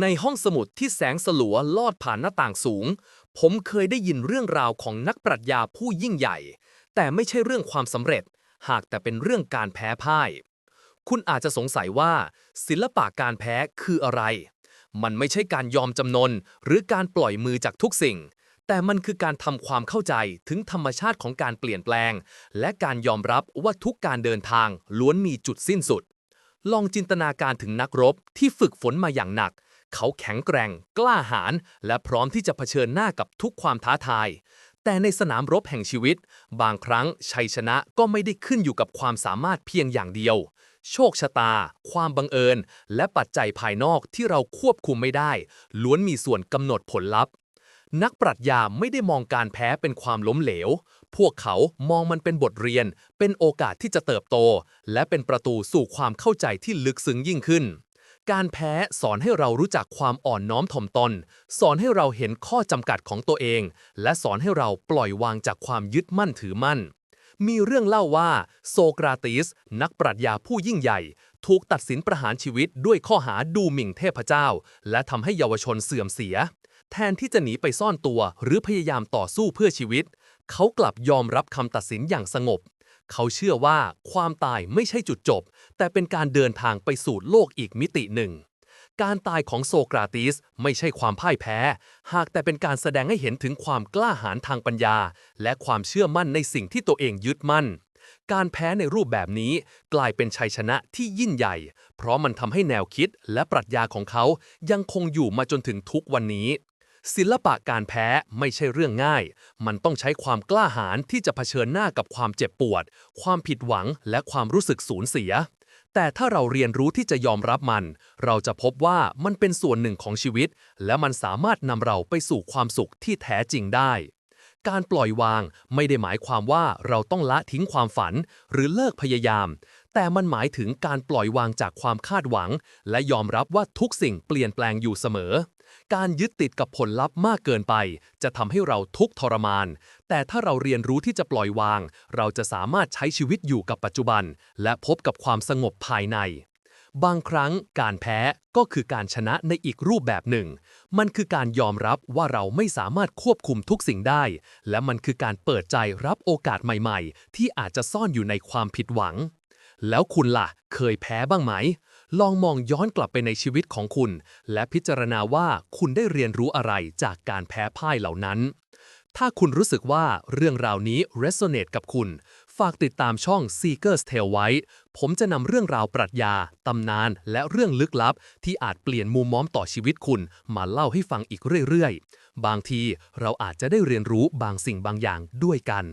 ในห้องสมุดที่แสงสลัวลอดผ่านหน้าต่างสูง ผมเคยได้ยินเรื่องราวของนักปรัชญาผู้ยิ่งใหญ่ แต่ไม่ใช่เรื่องความสำเร็จ หากแต่เป็นเรื่องการแพ้พ่าย คุณอาจจะสงสัยว่า ศิลปะการแพ้คืออะไร มันไม่ใช่การยอมจำนน หรือการปล่อยมือจากทุกสิ่ง แต่มันคือการทำความเข้าใจถึงธรรมชาติของการเปลี่ยนแปลง และการยอมรับว่าทุกการเดินทางล้วนมีจุดสิ้นสุด ลองจินตนาการถึงนักรบที่ฝึกฝนมาอย่างหนัก เขาแข็งแกร่ง กล้าหาญและพร้อมที่จะเผชิญหน้ากับทุกความท้าทาย แต่ในสนามรบแห่งชีวิต บางครั้งชัยชนะก็ไม่ได้ขึ้นอยู่กับความสามารถเพียงอย่างเดียว โชคชะตา ความบังเอิญ และปัจจัยภายนอกที่เราควบคุมไม่ได้ ล้วนมีส่วนกำหนดผลลัพธ์นักปรัชญาไม่ได้มองการแพ้เป็นความล้มเหลว พวกเขามองมันเป็นบทเรียน เป็นโอกาสที่จะเติบโต และเป็นประตูสู่ความเข้าใจที่ลึกซึ้งยิ่งขึ้น การแพ้สอนให้เรารู้จักความอ่อนน้อมถ่อมตน สอนให้เราเห็นข้อจำกัดของตัวเอง และสอนให้เราปล่อยวางจากความยึดมั่นถือมั่น มีเรื่องเล่าว่าโซกราติส นักปรัชญาผู้ยิ่งใหญ่ ถูกตัดสินประหารชีวิตด้วยข้อหาดูหมิ่นเทพเจ้า และทำให้เยาวชนเสื่อมเสีย แทนที่จะหนีไปซ่อนตัวหรือพยายามต่อสู้เพื่อชีวิต เขากลับยอมรับคำตัดสินอย่างสงบ เขาเชื่อว่าความตายไม่ใช่จุดจบ แต่เป็นการเดินทางไปสู่โลกอีกมิติหนึ่ง การตายของโซกราติสไม่ใช่ความพ่ายแพ้ หากแต่เป็นการแสดงให้เห็นถึงความกล้าหาญทางปัญญา และความเชื่อมั่นในสิ่งที่ตัวเองยึดมั่น การแพ้ในรูปแบบนี้กลายเป็นชัยชนะที่ยิ่งใหญ่ เพราะมันทำให้แนวคิดและปรัชญาของเขายังคงอยู่มาจนถึงทุกวันนี้ ศิลปะการแพ้ไม่ใช่เรื่องง่าย มันต้องใช้ความกล้าหาญที่จะเผชิญหน้ากับความเจ็บปวด ความผิดหวังและความรู้สึกสูญเสีย แต่ถ้าเราเรียนรู้ที่จะยอมรับมัน เราจะพบว่ามันเป็นส่วนหนึ่งของชีวิต และมันสามารถนำเราไปสู่ความสุขที่แท้จริงได้ การปล่อยวางไม่ได้หมายความว่าเราต้องละทิ้งความฝัน หรือเลิกพยายาม แต่มันหมายถึงการปล่อยวางจากความคาดหวัง และยอมรับว่าทุกสิ่งเปลี่ยนแปลงอยู่เสมอ การยึดติดกับผลลัพธ์มากเกินไป จะทำให้เราทุกข์ทรมาน แต่ถ้าเราเรียนรู้ที่จะปล่อยวาง เราจะสามารถใช้ชีวิตอยู่กับปัจจุบัน และพบกับความสงบภายใน บางครั้งการแพ้ก็คือการชนะในอีกรูปแบบหนึ่ง มันคือการยอมรับว่าเราไม่สามารถควบคุมทุกสิ่งได้ และมันคือการเปิดใจรับโอกาสใหม่ ๆ ที่อาจจะซ่อนอยู่ในความผิดหวัง แล้วคุณล่ะ เคยแพ้บ้างไหม ลองมองย้อนกลับไปในชีวิตของคุณ และพิจารณาว่าคุณได้เรียนรู้อะไรจากการแพ้พ่ายเหล่านั้น ถ้าคุณรู้สึกว่าเรื่องราวนี้ resonate กับคุณ ฝากติดตามช่อง Seeker's Tale ไว้ ผมจะนำเรื่องราวปรัชญา ตำนาน และเรื่องลึกลับ ที่อาจเปลี่ยนมุมมองต่อชีวิตคุณ มาเล่าให้ฟังอีกเรื่อยๆ บางทีเราอาจจะได้เรียนรู้บางสิ่งบางอย่างด้วยกัน